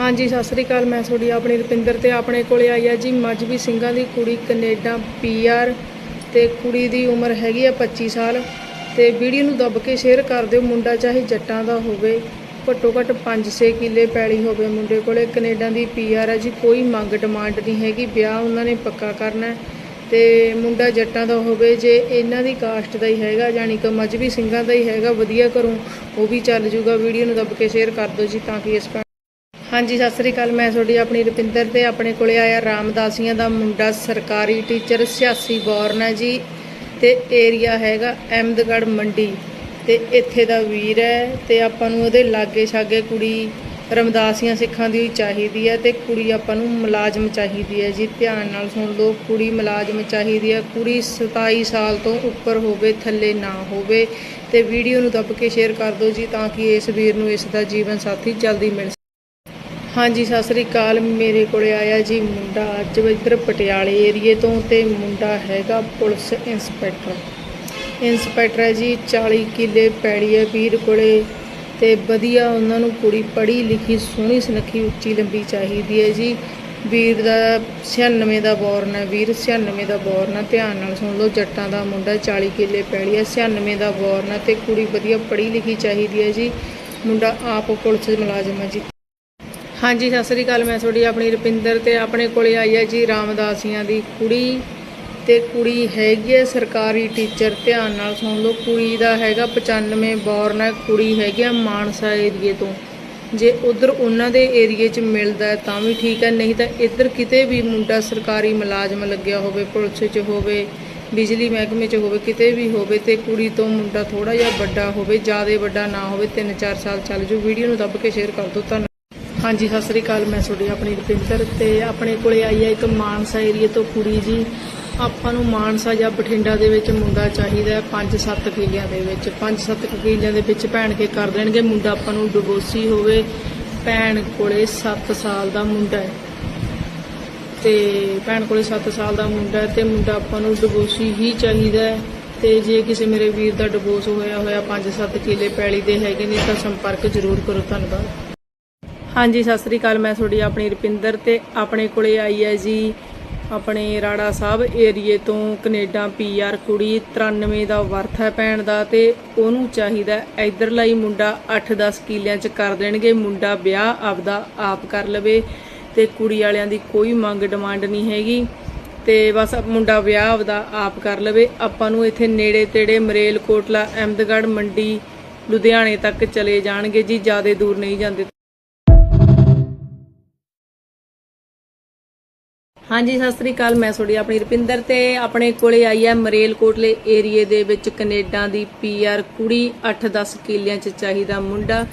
ਹਾਂਜੀ, ਸਤਿ ਸ੍ਰੀ ਅਕਾਲ, ਮੈਂ ਤੁਹਾਡੀ ਆਪਣੀ ਰੁਪਿੰਦਰ ਤੇ ਆਪਣੇ ਕੋਲੇ ਆਈ ਆ ਜੀ। ਮਜਬੀ ਸਿੰਘਾਂ ਦੀ ਕੁੜੀ ਕੈਨੇਡਾ ਪੀਆਰ ਤੇ ਕੁੜੀ ਦੀ ਉਮਰ ਹੈਗੀ ਆ 25 ਸਾਲ ਤੇ ਵੀਡੀਓ ਨੂੰ ਦੱਬ ਕੇ ਸ਼ੇਅਰ ਕਰ ਦਿਓ। ਮੁੰਡਾ ਚਾਹੇ ਜੱਟਾਂ ਦਾ ਹੋਵੇ, ਘੱਟੋ ਘੱਟ 5-6 ਕਿੱਲੇ ਪੈਲੀ ਹੋਵੇ ਮੁੰਡੇ ਕੋਲੇ। ਕੈਨੇਡਾ ਦੀ ਪੀਆਰ ਹੈ ਜੀ, ਕੋਈ ਮੰਗ ਡਿਮਾਂਡ ਨਹੀਂ ਹੈਗੀ। ਵਿਆਹ ਉਹਨਾਂ ਨੇ ਪੱਕਾ ਕਰਨਾ ਹੈ ਤੇ ਮੁੰਡਾ ਜੱਟਾਂ ਦਾ ਹੋਵੇ, ਜੇ ਇਹਨਾਂ ਦੀ ਕਾਸਟ ਦਾ ਹੀ ਹੈਗਾ ਜਾਨੀ ਕਿ ਮਜਬੀ ਸਿੰਘਾਂ ਦਾ ਹੀ ਹੈਗਾ, ਵਧੀਆ ਘਰੋਂ ਉਹ ਵੀ ਚੱਲ ਜੂਗਾ। ਵੀਡੀਓ ਨੂੰ ਦੱਬ ਕੇ ਸ਼ੇਅਰ ਕਰ ਦਿਓ ਜੀ ਤਾਂ ਕਿ ਇਸ ਹਾਂਜੀ, ਸਤਿ ਸ੍ਰੀ ਅਕਾਲ। ਮੈਂ ਤੁਹਾਡੀ ਆਪਣੀ ਰੁਪਿੰਦਰ ਤੇ ਆਪਣੇ ਕੋਲੇ ਆਇਆ ਰਾਮਦਾਸੀਆਂ ਦਾ ਮੁੰਡਾ, ਸਰਕਾਰੀ ਟੀਚਰ 86 ਬੋਰਨ ਹੈ ਜੀ ਤੇ ਏਰੀਆ ਹੈਗਾ ਅਹਿਮਦਗੜ੍ਹ ਮੰਡੀ ਤੇ ਇੱਥੇ ਦਾ ਵੀਰ ਹੈ ਤੇ ਆਪਾਂ ਨੂੰ ਉਹਦੇ ਲਾਗੇ ਛਾਗੇ ਕੁੜੀ ਰਮਦਾਸੀਆਂ ਸਿੱਖਾਂ ਦੀ ਚਾਹੀਦੀ ਹੈ ਤੇ ਕੁੜੀ ਆਪਾਂ ਨੂੰ ਮੁਲਾਜ਼ਮ ਚਾਹੀਦੀ ਹੈ ਜੀ। ਧਿਆਨ ਨਾਲ ਸੁਣ ਲਓ, ਕੁੜੀ ਮੁਲਾਜ਼ਮ ਚਾਹੀਦੀ ਹੈ, ਕੁੜੀ 27 ਸਾਲ ਤੋਂ ਉੱਪਰ ਹੋਵੇ, ਥੱਲੇ ਨਾ ਹੋਵੇ ਤੇ ਵੀਡੀਓ ਨੂੰ ਦੱਬ ਕੇ ਸ਼ੇਅਰ ਕਰ ਦਿਓ ਜੀ ਤਾਂ ਕਿ ਇਸ ਵੀਰ ਨੂੰ ਇਸ ਦਾ ਜੀਵਨ ਸਾਥੀ ਜਲਦੀ ਮਿਲ ਹਾਂਜੀ, ਸਤਿ ਸ੍ਰੀ ਅਕਾਲ। ਮੇਰੇ ਕੋਲੇ ਆਇਆ ਜੀ ਮੁੰਡਾ ਅੱਜ ਇੱਧਰ ਪਟਿਆਲੇ ਏਰੀਏ ਤੋਂ ਤੇ ਮੁੰਡਾ ਹੈਗਾ ਪੁਲਿਸ ਇੰਸਪੈਕਟਰ। ਇੰਸਪੈਕਟਰ ਹੈ ਜੀ 40 ਕਿੱਲੇ ਪੈੜੀ ਹੈ ਵੀਰ ਕੋਲੇ ਤੇ ਵਧੀਆ ਉਹਨਾਂ ਨੂੰ ਕੁੜੀ ਪੜ੍ਹੀ ਲਿਖੀ, ਸੋਹਣੀ ਸੁਨੱਖੀ, ਉੱਚੀ ਲੰਬੀ ਚਾਹੀਦੀ ਹੈ ਜੀ। ਵੀਰ ਦਾ 96 ਦਾ ਬੋਰਨ ਹੈ ਵੀਰ 96 ਦਾ ਬੋਰਨ ਹੈ। ਧਿਆਨ ਨਾਲ ਸੁਣ ਲਓ, ਜੱਟਾਂ ਦਾ ਮੁੰਡਾ 40 ਕਿੱਲੇ ਪੈੜੀ ਹੈ 96 ਦਾ ਬੋਰਨ ਹੈ ਤੇ ਕੁੜੀ ਵਧੀਆ ਪੜ੍ਹੀ ਲਿਖੀ ਚਾਹੀਦੀ ਹੈ ਜੀ। ਮੁੰਡਾ ਆਪ ਪੁਲਿਸ ਮੁਲਾਜ਼ਮ ਹੈ ਜੀ। ਹਾਂਜੀ, ਸਤਿ ਸ੍ਰੀ ਅਕਾਲ। ਮੈਂ ਤੁਹਾਡੀ ਆਪਣੀ ਰੁਪਿੰਦਰ ਤੇ ਆਪਣੇ ਕੋਲੇ ਆਈ ਹੈ ਜੀ ਰਾਮਦਾਸੀਆਂ ਦੀ ਕੁੜੀ। ਤੇ ਕੁੜੀ ਹੈਗੀ ਹੈ ਸਰਕਾਰੀ ਟੀਚਰ, ਧਿਆਨ ਨਾਲ ਸੁਣ ਲਓ। ਕੁੜੀ ਦਾ ਹੈਗਾ 95 ਬੋਰਨ ਹੈ, ਕੁੜੀ ਹੈਗੀ ਆ ਮਾਨਸਾ ਏਰੀਏ ਤੋਂ। ਜੇ ਉਧਰ ਉਹਨਾਂ ਦੇ ਏਰੀਏ 'ਚ ਮਿਲਦਾ ਤਾਂ ਵੀ ਠੀਕ ਹੈ, ਨਹੀਂ ਤਾਂ ਇੱਧਰ ਕਿਤੇ ਵੀ ਮੁੰਡਾ ਸਰਕਾਰੀ ਮੁਲਾਜ਼ਮ ਲੱਗਿਆ ਹੋਵੇ, ਪੁਲਿਸ 'ਚ ਹੋਵੇ, ਬਿਜਲੀ ਮਹਿਕਮੇ 'ਚ ਹੋਵੇ, ਕਿਤੇ ਵੀ ਹੋਵੇ ਤੇ ਕੁੜੀ ਤੋਂ ਮੁੰਡਾ ਥੋੜਾ ਜਿਹਾ ਵੱਡਾ ਹੋਵੇ, ਜ਼ਿਆਦਾ ਵੱਡਾ ਨਾ ਹੋਵੇ 3-4 ਸਾਲ ਚੱਲ ਜੂ। ਵੀਡੀਓ ਨੂੰ ਦੱਬ ਕੇ ਸ਼ੇਅਰ ਕਰ ਦਿਓ। ਧੰਨਵਾਦ। ਹਾਂਜੀ, ਸਤਿ ਸ੍ਰੀ ਅਕਾਲ। ਮੈਂ ਤੁਹਾਡੀ ਆਪਣੀ ਰੁਪਿੰਦਰ ਤੇ ਆਪਣੇ ਕੋਲੇ ਆਈ ਹੈ ਇੱਕ ਮਾਨਸਾ ਏਰੀਏ ਤੋਂ ਕੁੜੀ ਜੀ। ਆਪਾਂ ਨੂੰ ਮਾਨਸਾ ਜਾਂ ਬਠਿੰਡਾ ਦੇ ਵਿੱਚ ਮੁੰਡਾ ਚਾਹੀਦਾ ਹੈ 5-7 ਕਿੱਲਿਆਂ ਦੇ ਵਿੱਚ। 5-7 ਕਿੱਲਿਆਂ ਦੇ ਵਿੱਚ ਭੈਣ ਕੇ ਕਰ ਦੇਣਗੇ। ਮੁੰਡਾ ਆਪਾਂ ਨੂੰ ਡਿਵੋਰਸੀ ਹੋਵੇ, ਭੈਣ ਕੋਲੇ 7 ਸਾਲ ਦਾ ਮੁੰਡਾ ਹੈ। ਤੇ ਭੈਣ ਕੋਲੇ 7 ਸਾਲ ਦਾ ਮੁੰਡਾ ਹੈ ਤੇ ਮੁੰਡਾ ਆਪਾਂ ਨੂੰ ਡਿਵੋਰਸੀ ਹੀ ਚਾਹੀਦਾ ਹੈ। ਤੇ ਜੇ ਕਿਸੇ ਮੇਰੇ ਵੀਰ ਦਾ ਡਿਵੋਰਸ ਹੋਇਆ ਹੋਇਆ 5-7 ਕਿੱਲੇ ਪੈਲੀ ਦੇ ਹੈਗੇ ਨੇ, ਤਾਂ ਸੰਪਰਕ ਜ਼ਰੂਰ ਕਰੋ। ਧੰਨਵਾਦ। ਹਾਂਜੀ, ਸਤਿ ਸ੍ਰੀ ਅਕਾਲ। ਮੈਂ ਤੁਹਾਡੀ ਆਪਣੀ ਰੁਪਿੰਦਰ ਤੇ ਆਪਣੇ ਕੋਲੇ ਆਈ ਹੈ ਜੀ, ਆਪਣੇ ਰਾੜਾ ਸਾਹਿਬ ਏਰੀਏ ਤੋਂ ਕੈਨੇਡਾ ਪੀਆਰ ਕੁੜੀ 93 ਦਾ ਵਰਥ ਹੈ ਭੈਣ ਦਾ ਤੇ ਉਹਨੂੰ ਚਾਹੀਦਾ ਹੈ ਹੀ ਮੁੰਡਾ 8-10 ਕਿੱਲਿਆਂ ਚ ਕਰ ਦੇਣਗੇ, ਮੁੰਡਾ ਵਿਆਹ ਆਪਦਾ ਆਪ ਕਰ ਲਵੇ ਤੇ ਕੁੜੀ ਵਾਲਿਆਂ ਦੀ ਕੋਈ ਮੰਗ ਡਿਮਾਂਡ ਨਹੀਂ ਹੈਗੀ ਤੇ ਬਸ ਮੁੰਡਾ ਵਿਆਹ ਆਪਦਾ ਆਪ ਕਰ ਲਵੇ। ਆਪਾਂ ਨੂੰ ਇੱਥੇ ਨੇੜੇ ਤੇੜੇ ਮਰੇਲ ਕੋਟਲਾ, ਅਹਿਮਦਗੜ੍ਹ, ਮੰਡੀ, ਲੁਧਿਆਣੇ ਤੱਕ ਚਲੇ ਜਾਣਗੇ ਜੀ, ਜ਼ਿਆਦਾ ਦੂਰ ਨਹੀਂ ਜਾਂਦੇ। ਹਾਂਜੀ, ਸਤਿ ਸ੍ਰੀ ਅਕਾਲ। ਮੈਂ ਤੁਹਾਡੀ ਆਪਣੀ ਰੁਪਿੰਦਰ ਤੇ ਆਪਣੇ ਕੋਲੇ ਆਈ ਹੈ ਮਰੇਲ ਕੋਟਲੇ ਏਰੀਏ ਦੇ ਵਿੱਚ ਕੈਨੇਡਾ ਦੀ ਪੀਆਰ ਕੁੜੀ 8-10 ਕਿੱਲਿਆਂ ਚ ਚਾਹੀਦਾ ਮੁੰਡਾ।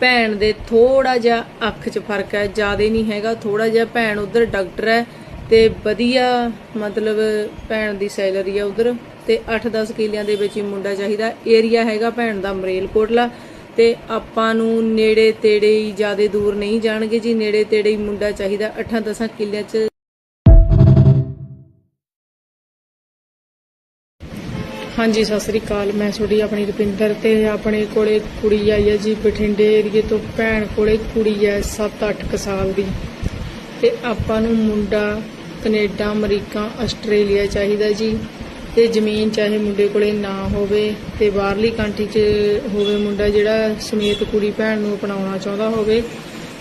ਭੈਣ ਦੇ ਥੋੜਾ ਜਿਹਾ ਅੱਖ 'ਚ ਫ਼ਰਕ ਹੈ, ਜ਼ਿਆਦਾ ਨਹੀਂ ਹੈਗਾ ਥੋੜਾ ਜਿਹਾ ਭੈਣ ਉਧਰ ਡਾਕਟਰ ਹੈ ਤੇ ਵਧੀਆ ਮਤਲਬ ਭੈਣ ਦੀ ਸੈਲਰੀ ਹੈ ਉਧਰ ਤੇ 8-10 ਕਿਲਿਆਂ ਦੇ ਵਿੱਚ ਹੀ ਮੁੰਡਾ ਚਾਹੀਦਾ। ਏਰੀਆ ਹੈਗਾ ਭੈਣ ਦਾ ਮਰੇਲ ਕੋਟਲਾ ਤੇ ਆਪਾਂ ਨੂੰ ਨੇੜੇ ਤੇੜੇ ਹੀ ਜ਼ਿਆਦਾ ਦੂਰ ਨਹੀਂ ਜਾਣਗੇ ਜੀ, ਨੇੜੇ ਤੇੜੇ ਹੀ ਮੁੰਡਾ ਚਾਹੀਦਾ 8-10 ਕਿੱਲਿਆਂ 'ਚ ਹਾਂਜੀ, ਸਤਿ ਸ੍ਰੀ ਅਕਾਲ। ਮੈਂ ਤੁਹਾਡੀ ਆਪਣੀ ਰੁਪਿੰਦਰ ਤੇ ਆਪਣੇ ਕੋਲੇ ਕੁੜੀ ਆਈ ਹੈ ਜੀ, ਬਠਿੰਡੇ ਏਰੀਏ ਤੋਂ ਭੈਣ ਕੋਲੇ ਕੁੜੀ ਹੈ 7-8 ਸਾਲ ਦੀ। ਤੇ ਆਪਾਂ ਨੂੰ ਮੁੰਡਾ ਕੈਨੇਡਾ, ਅਮਰੀਕਾ, ਆਸਟ੍ਰੇਲੀਆ ਚਾਹੀਦਾ ਜੀ। ਤੇ ਜ਼ਮੀਨ ਚਾਹੇ ਮੁੰਡੇ ਕੋਲੇ ਨਾ ਹੋਵੇ ਤੇ ਬਾਹਰਲੀ ਕੰਟਰੀ 'ਚ ਹੋਵੇ ਮੁੰਡਾ ਜਿਹੜਾ ਸਮੇਤ ਕੁੜੀ ਭੈਣ ਨੂੰ ਅਪਣਾਉਣਾ ਚਾਹੁੰਦਾ ਹੋਵੇ।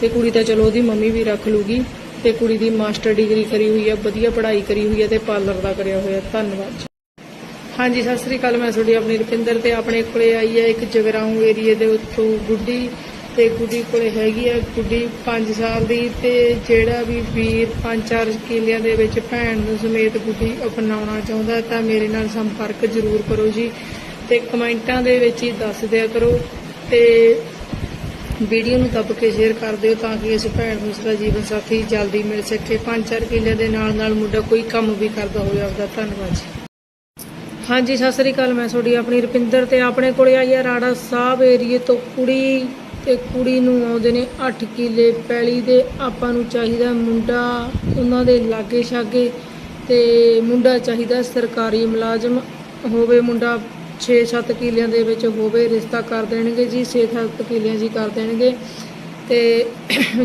ਤੇ ਕੁੜੀ ਤਾਂ ਚਲੋ ਉਹਦੀ ਮੰਮੀ ਵੀ ਰੱਖ ਲੂਗੀ। ਤੇ ਕੁੜੀ ਦੀ ਮਾਸਟਰ ਡਿਗਰੀ ਕਰੀ ਹੋਈ ਹੈ, ਵਧੀਆ ਪੜ੍ਹਾਈ ਕਰੀ ਹੋਈ ਹੈ ਤੇ ਪਾਰਲਰ ਦਾ ਕਰਿਆ ਹੋਇਆ। ਧੰਨਵਾਦ ਜੀ। ਹਾਂਜੀ, ਸਤਿ ਸ੍ਰੀ ਅਕਾਲ। ਮੈਂ ਤੁਹਾਡੀ ਆਪਣੀ ਰੁਪਿੰਦਰ ਤੇ ਆਪਣੇ ਕੋਲੇ ਆਈ ਹੈ ਇੱਕ ਜਗਰਾਉਂ ਏਰੀਏ ਦੇ ਉੱਤੋਂ ਗੁੱਡੀ ਤੇ ਗੁੱਡੀ ਕੋਲੇ ਹੈਗੀ ਆ ਗੁੱਡੀ 5 ਸਾਲ ਦੀ ਤੇ ਜਿਹੜਾ ਵੀ ਵੀਰ 5-4 ਕਿਲਿਆਂ ਦੇ ਵਿੱਚ ਭੈਣ ਨੂੰ ਸਮੇਤ ਗੁੱਡੀ ਅਪਣਾਉਣਾ ਚਾਹੁੰਦਾ ਤਾਂ ਮੇਰੇ ਨਾਲ ਸੰਪਰਕ ਜ਼ਰੂਰ ਕਰੋ ਜੀ ਤੇ ਕਮੈਂਟਾਂ ਦੇ ਵਿੱਚ ਹੀ ਦੱਸ ਦਿਆ ਕਰੋ ਤੇ ਵੀਡੀਓ ਨੂੰ ਦੱਬ ਕੇ ਸ਼ੇਅਰ ਕਰ ਦਿਓ ਤਾਂ ਕਿ ਇਸ ਭੈਣ ਨੂੰ ਉਸਦਾ ਜੀਵਨ ਸਾਥੀ ਜਲਦੀ ਮਿਲ ਸਕੇ। ਪੰਜ ਚਾਰ ਕਿਲਿਆਂ ਦੇ ਨਾਲ ਨਾਲ ਮੁੰਡਾ ਕੋਈ ਕੰਮ ਵੀ ਕਰਦਾ ਹੋਵੇ, ਆਪਦਾ ਧੰਨਵਾਦ ਜੀ। ਹਾਂਜੀ, ਸਤਿ ਸ੍ਰੀ ਅਕਾਲ, ਮੈਂ ਤੁਹਾਡੀ ਆਪਣੀ ਰੁਪਿੰਦਰ ਤੇ ਆਪਣੇ ਕੋਲੇ ਆਈ ਹੈ ਰਾੜਾ ਸਾਹਿਬ ਏਰੀਏ ਤੋਂ ਕੁੜੀ ਤੇ ਕੁੜੀ ਨੂੰ ਆਉਂਦੇ ਨੇ 8 ਕਿੱਲੇ ਪੈਲੀ ਦੇ। ਆਪਾਂ ਨੂੰ ਚਾਹੀਦਾ ਮੁੰਡਾ ਉਹਨਾਂ ਦੇ ਲਾਗੇ ਛਾਗੇ ਤੇ ਮੁੰਡਾ ਚਾਹੀਦਾ ਸਰਕਾਰੀ ਮੁਲਾਜ਼ਮ ਹੋਵੇ, ਮੁੰਡਾ 6-7 ਕਿਲਿਆਂ ਦੇ ਵਿੱਚ ਹੋਵੇ, ਰਿਸ਼ਤਾ ਕਰ ਦੇਣਗੇ ਜੀ 6-7 ਕਿਲਿਆਂ ਜੀ ਕਰ ਦੇਣਗੇ। ਤੇ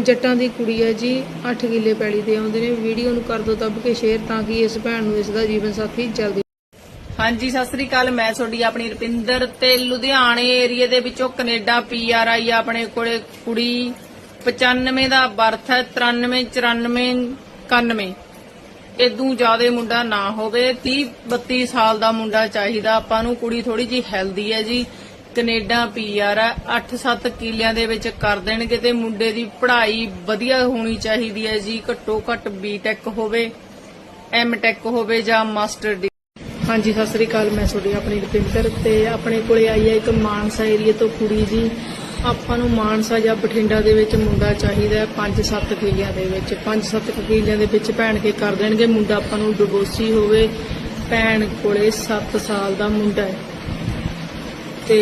ਜੱਟਾਂ ਦੀ ਕੁੜੀ ਹੈ ਜੀ 8 ਕਿੱਲੇ ਪੈਲੀ ਦੇ ਆਉਂਦੇ ਨੇ। ਵੀਡੀਓ ਨੂੰ ਕਰ ਦਿਓ ਦੱਬ ਕੇ ਸ਼ੇਅਰ ਤਾਂ ਕਿ ਇਸ ਭੈਣ ਨੂੰ ਇਸ ਦਾ ਜੀਵਨ ਸਾਥੀ ਜਲਦੀ ਹਾਂਜੀ, ਸਤਿ ਸ੍ਰੀ ਅਕਾਲ। ਮੈਂ ਤੁਹਾਡੀ ਆਪਣੀ ਰੁਪਿੰਦਰ ਤੇ ਲੁਧਿਆਣੇ ਏਰੀਏ ਦੇ ਵਿੱਚੋਂ ਕੈਨੇਡਾ ਪੀਆਰ ਆਈ ਆਪਣੇ ਕੋਲੇ ਕੁੜੀ 95 ਦਾ ਬਰਥ ਹੈ 93 94 91 ਇਦੋਂ ਜ਼ਿਆਦਾ ਮੁੰਡਾ ਨਾ ਹੋਵੇ 30 32 ਸਾਲ ਦਾ ਮੁੰਡਾ ਚਾਹੀਦਾ। ਆਪਾਂ ਨੂੰ ਕੁੜੀ ਥੋੜੀ ਜੀ ਹੈਲਦੀ ਹੈ ਜੀ। ਕੈਨੇਡਾ ਪੀਆਰ ਹੈ 8-7 ਕਿਲਿਆਂ ਦੇ ਵਿੱਚ ਕਰ ਦੇਣਗੇ ਤੇ ਮੁੰਡੇ ਦੀ ਪੜ੍ਹਾਈ ਵਧੀਆ ਹੋਣੀ ਚਾਹੀਦੀ ਹੈ ਜੀ। ਘੱਟੋ ਘੱਟ ਬੀਟੈਕ ਹੋਵੇ ਐਮਟੈਕ ਹੋਵੇ ਜਾਂ ਮਾਸਟਰ ਦੀ ਹਾਂਜੀ, ਸਤਿ ਸ੍ਰੀ ਅਕਾਲ। ਮੈਂ ਤੁਹਾਡੀ ਆਪਣੀ ਰੁਪਿੰਦਰ ਤੇ ਆਪਣੇ ਕੋਲੇ ਆਈ ਹੈ ਇੱਕ ਮਾਨਸਾ ਏਰੀਏ ਤੋਂ ਕੁੜੀ ਜੀ। ਆਪਾਂ ਨੂੰ ਮਾਨਸਾ ਜਾਂ ਬਠਿੰਡਾ ਦੇ ਵਿੱਚ ਮੁੰਡਾ ਚਾਹੀਦਾ ਹੈ 5-7 ਕਿੱਲਿਆਂ ਦੇ ਵਿੱਚ। 5-7 ਕਿੱਲਿਆਂ ਦੇ ਵਿੱਚ ਭੈਣ ਕੇ ਕਰ ਦੇਣਗੇ। ਮੁੰਡਾ ਆਪਾਂ ਨੂੰ ਡਿਵੋਰਸੀ ਹੋਵੇ, ਭੈਣ ਕੋਲੇ 7 ਸਾਲ ਦਾ ਮੁੰਡਾ ਹੈ। ਤੇ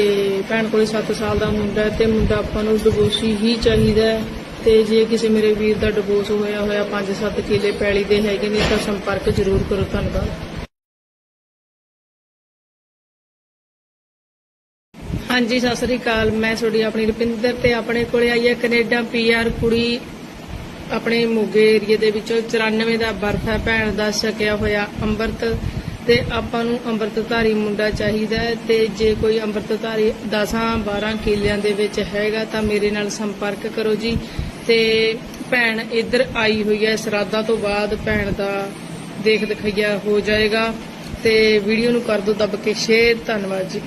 ਭੈਣ ਕੋਲੇ 7 ਸਾਲ ਦਾ ਮੁੰਡਾ ਹੈ ਤੇ ਮੁੰਡਾ ਆਪਾਂ ਨੂੰ ਡਿਵੋਰਸੀ ਹੀ ਚਾਹੀਦਾ ਹੈ। ਤੇ ਜੇ ਕਿਸੇ ਮੇਰੇ ਵੀਰ ਦਾ ਡਿਵੋਰਸ ਹੋਇਆ ਹੋਇਆ 5-7 ਕਿੱਲੇ ਪੈਲੀ ਦੇ ਹੈਗੇ ਨੇ, ਤਾਂ ਸੰਪਰਕ ਜ਼ਰੂਰ ਕਰੋ। ਧੰਨਵਾਦ। ਹਾਂਜੀ, ਸਤਿ ਸ੍ਰੀ ਅਕਾਲ। ਮੈਂ ਤੁਹਾਡੀ ਆਪਣੀ ਰੁਪਿੰਦਰ ਤੇ ਆਪਣੇ ਕੋਲੇ ਆਈ ਹੈ, ਕੈਨੇਡਾ ਪੀਆਰ ਕੁੜੀ ਆਪਣੇ ਮੋਗੇ ਏਰੀਏ ਦੇ ਵਿੱਚੋਂ 94 ਦਾ ਬਰਥ ਹੈ। ਭੈਣ ਦਾ ਛਕਿਆ ਹੋਇਆ ਅੰਮ੍ਰਿਤ ਤੇ ਆਪਾਂ ਨੂੰ ਅੰਮ੍ਰਿਤਧਾਰੀ ਮੁੰਡਾ ਚਾਹੀਦਾ ਤੇ ਜੇ ਕੋਈ ਅੰਮ੍ਰਿਤਧਾਰੀ 10 12 ਕਿਲਿਆਂ ਦੇ ਵਿੱਚ ਹੈਗਾ ਤਾਂ ਮੇਰੇ ਨਾਲ ਸੰਪਰਕ ਕਰੋ ਜੀ। ਤੇ ਭੈਣ ਇੱਧਰ ਆਈ ਹੋਈ ਹੈ ਸਰਾਧਾ ਤੋਂ ਬਾਅਦ ਭੈਣ ਦਾ ਦੇਖ ਦਿਖਾਈਆ ਹੋ ਜਾਏਗਾ। ਤੇ ਵੀਡੀਓ ਨੂੰ ਕਰ ਦਿਓ ਦੱਬ ਕੇ ਸ਼ੇਅਰ। ਧੰਨਵਾਦ ਜੀ।